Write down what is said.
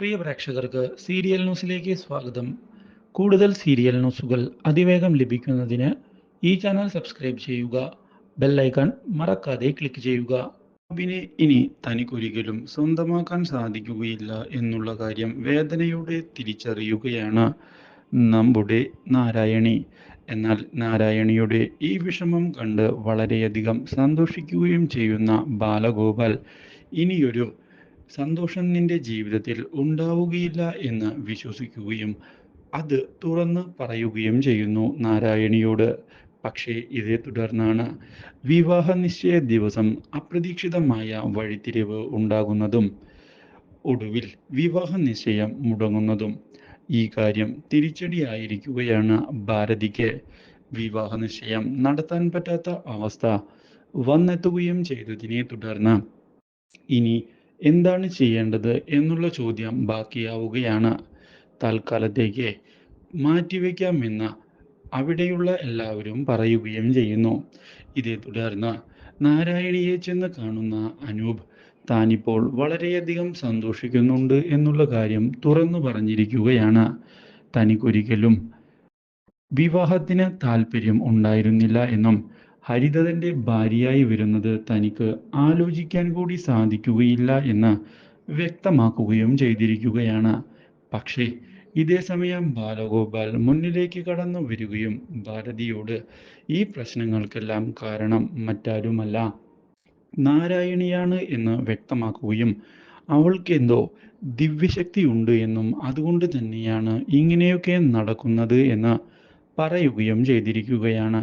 പ്രിയ പ്രേക്ഷകർക്ക് സീരിയൽ ന്യൂസിലേക്ക് സ്വാഗതം. കൂടുതൽ സീരിയൽ ന്യൂസുകൾ അതിവേഗം ലഭിക്കുന്നതിന് ഈ ചാനൽ സബ്സ്ക്രൈബ് ചെയ്യുക. ബെല്ലൈക്കൺ മറക്കാതെ ക്ലിക്ക് ചെയ്യുക. അബിനെ ഇനി തനിക്കൊരിക്കലും സ്വന്തമാക്കാൻ സാധിക്കുകയില്ല എന്നുള്ള കാര്യം വേദനയോടെ തിരിച്ചറിയുകയാണ് നമ്മുടെ നാരായണി. എന്നാൽ നാരായണിയുടെ ഈ വിഷമം കണ്ട് വളരെയധികം സന്തോഷിക്കുകയും ചെയ്യുന്ന ബാലഗോപാൽ ഇനിയൊരു സന്തോഷം നിന്റെ ജീവിതത്തിൽ ഉണ്ടാവുകയില്ല എന്ന് വിശ്വസിക്കുകയും അത് തുറന്ന് പറയുകയും ചെയ്യുന്നു നാരായണിയോട്. പക്ഷേ ഇതേ തുടർന്നാണ് വിവാഹ നിശ്ചയ ദിവസം അപ്രതീക്ഷിതമായ വഴിത്തിരിവ് ഉണ്ടാകുന്നതും ഒടുവിൽ വിവാഹ നിശ്ചയം മുടങ്ങുന്നതും. ഈ കാര്യം തിരിച്ചടിയായിരിക്കുകയാണ് ഭാരതിക്ക്. വിവാഹ നിശ്ചയം നടത്താൻ പറ്റാത്ത അവസ്ഥ വന്നെത്തുകയും ചെയ്തതിനെ തുടർന്ന് ഇനി എന്താണ് ചെയ്യേണ്ടത് എന്നുള്ള ചോദ്യം ബാക്കിയാവുകയാണ്. തൽക്കാലത്തേക്ക് മാറ്റിവെക്കാമെന്ന് അവിടെയുള്ള എല്ലാവരും പറയുകയും ചെയ്യുന്നു. ഇതേ തുടർന്ന് നാരായണിയെ ചെന്ന് കാണുന്ന അനൂപ് താനിപ്പോൾ വളരെയധികം സന്തോഷിക്കുന്നുണ്ട് എന്നുള്ള കാര്യം തുറന്നു പറഞ്ഞിരിക്കുകയാണ്. തനിക്കൊരിക്കലും വിവാഹത്തിന് താല്പര്യം ഉണ്ടായിരുന്നില്ല എന്നും ഹരിത തന്റെ ഭാര്യയായി വരുന്നത് തനിക്ക് ആലോചിക്കാൻ കൂടി സാധിക്കുകയില്ല എന്ന് വ്യക്തമാക്കുകയും ചെയ്തിരിക്കുകയാണ്. പക്ഷേ ഇതേ സമയം ബാലഗോപാൽ മുന്നിലേക്ക് കടന്നു വരികയും ഭാരതിയോട് ഈ പ്രശ്നങ്ങൾക്കെല്ലാം കാരണം മറ്റാരുമല്ല. നാരായണിയാണ് എന്ന് വ്യക്തമാക്കുകയും അവൾക്കെന്തോ ദിവ്യശക്തി ഉണ്ട് എന്നും അതുകൊണ്ട് തന്നെയാണ് ഇങ്ങനെയൊക്കെ നടക്കുന്നത് എന്ന് പറയുകയും ചെയ്തിരിക്കുകയാണ്.